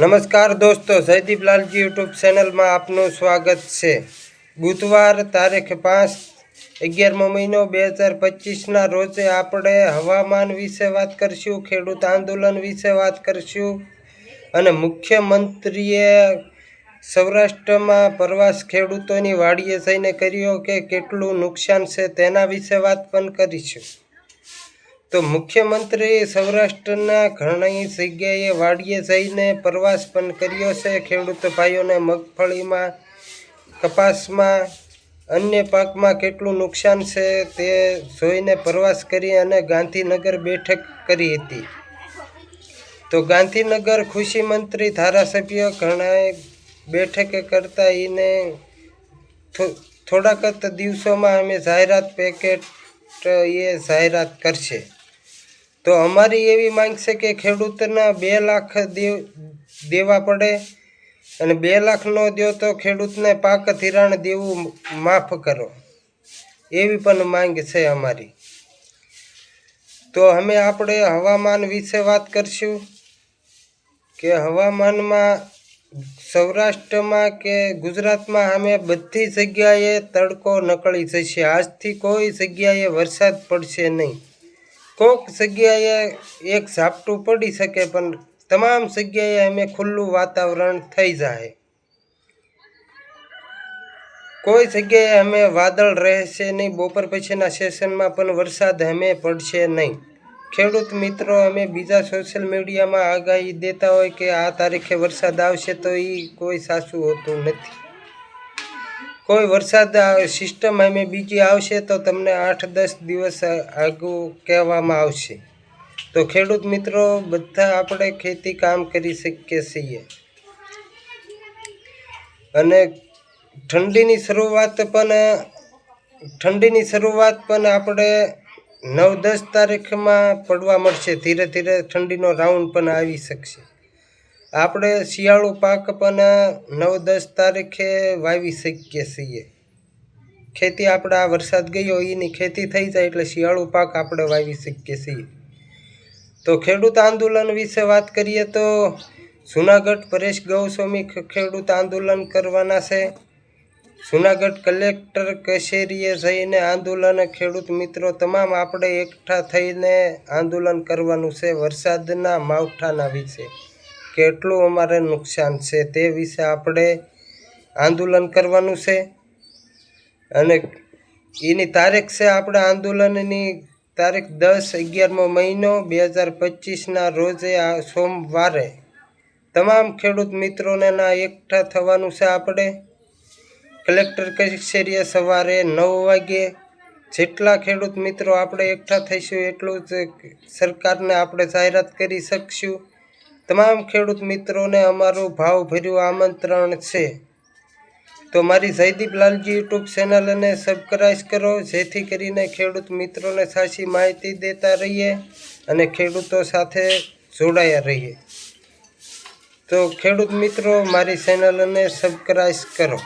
નમસ્કાર દોસ્તો, જયદીપ લાલજી યુટ્યુબ ચેનલમાં આપનું સ્વાગત છે. બુધવાર તારીખ પાંચ અગિયારમો મહિનો બે હજાર પચીસના રોજે આપણે હવામાન વિશે વાત કરીશું, ખેડૂત આંદોલન વિશે વાત કરીશું અને મુખ્યમંત્રીએ સૌરાષ્ટ્રમાં પ્રવાસ ખેડૂતોની વાડીએ જઈને કર્યો કે કેટલું નુકસાન છે તેના વિશે વાત પણ કરીશું. તો મુખ્યમંત્રી સૌરાષ્ટ્રના ઘણી જગ્યાએ વાડીએ જઈને પ્રવાસ પણ કર્યો છે. ખેડૂત ભાઈઓને મગફળીમાં, કપાસમાં, અન્ય પાકમાં કેટલું નુકસાન છે તે જોઈને પ્રવાસ કરી અને ગાંધીનગર બેઠક કરી હતી. તો ગાંધીનગર કૃષિ મંત્રી, ધારાસભ્ય ઘણાએ બેઠક કરતા એને થોડાક જ દિવસોમાં અમે જાહેરાત પેકેટ એ જાહેરાત કરશે. તો અમારી એવી માંગ છે કે ખેડૂતના બે લાખ દેવ- પડે અને બે લાખ ન દો તો ખેડૂતને પાક ધિરાણ દેવું માફ કરો. એવી પણ માંગ છે અમારી. તો અમે આપણે હવામાન વિશે વાત કરશું કે હવામાનમાં સૌરાષ્ટ્રમાં કે ગુજરાતમાં અમે બધી જગ્યાએ તડકો નકળી જશે. આજથી કોઈ જગ્યાએ વરસાદ પડશે નહીં. કોઈક જગ્યાએ એક ઝાપટું પડી શકે, પણ તમામ જગ્યાએ અમે ખુલ્લું વાતાવરણ થઈ જાય. કોઈ જગ્યાએ અમે વાદળ રહેશે નહીં, બપોર પછીના સેશનમાં પણ વરસાદ અમે પડશે નહીં. ખેડૂત મિત્રો, અમે બીજા સોશિયલ મીડિયામાં આગાહી દેતા હોય કે આ તારીખે વરસાદ આવશે તો એ કોઈ સાચું હોતું નથી. કોઈ વરસાદ સિસ્ટમ અમે બીજી આવશે તો તમને આઠ દસ દિવસ આગું કહેવામાં આવશે. તો ખેડૂત મિત્રો, બધા આપણે ખેતી કામ કરી શકીએ છીએ. અને ઠંડીની શરૂઆત પણ, ઠંડીની શરૂઆત પણ આપણે નવ દસ તારીખમાં પડવા મળશે. ધીરે ધીરે ઠંડીનો રાઉન્ડ પણ આવી શકશે. આપણે શિયાળુ પાક પણ નવ દસ તારીખે વાવી શકીએ છીએ. ખેતી આપણે આ વરસાદ ગયો એની ખેતી થઈ જાય એટલે શિયાળુ પાક આપણે વાવી શકીએ છીએ. તો ખેડૂત આંદોલન વિશે વાત કરીએ તો જુનાગઢ પરેશ ગૌસ્વામી ખેડૂત આંદોલન કરવાના છે. જુનાગઢ કલેક્ટર કચેરીએ જઈને આંદોલન, ખેડૂત મિત્રો તમામ આપણે એકઠા થઈને આંદોલન કરવાનું છે વરસાદના માવઠાના વિશે. કેટલું અમારે નુકસાન છે તે વિશે આપણે આંદોલન કરવાનું છે. અને એની તારીખ છે આપણે આંદોલનની તારીખ દસ અગિયારમો મહિનો બે હજાર પચીસના રોજે આ સોમવારે. તમામ ખેડૂત મિત્રોને ના એકઠા થવાનું છે આપણે. કલેક્ટર કચેરીએ સવારે નવ વાગે જેટલા ખેડૂત મિત્રો આપણે એકઠા થઈશું એટલું જ સરકારને આપણે જાહેરાત કરી શકશું. તમામ ખેડૂત મિત્રોને અમારું ભાવભર્યું આમંત્રણ છે. તો મારી જયદીપ લાલજી યુટ્યુબ ચેનલને સબસ્ક્રાઈબ કરો, જેથી કરીને ખેડૂત મિત્રોને સાચી માહિતી દેતા રહીએ અને ખેડૂતો સાથે જોડાયા રહીએ. તો ખેડૂત મિત્રો, મારી ચેનલને સબસ્ક્રાઈબ કરો.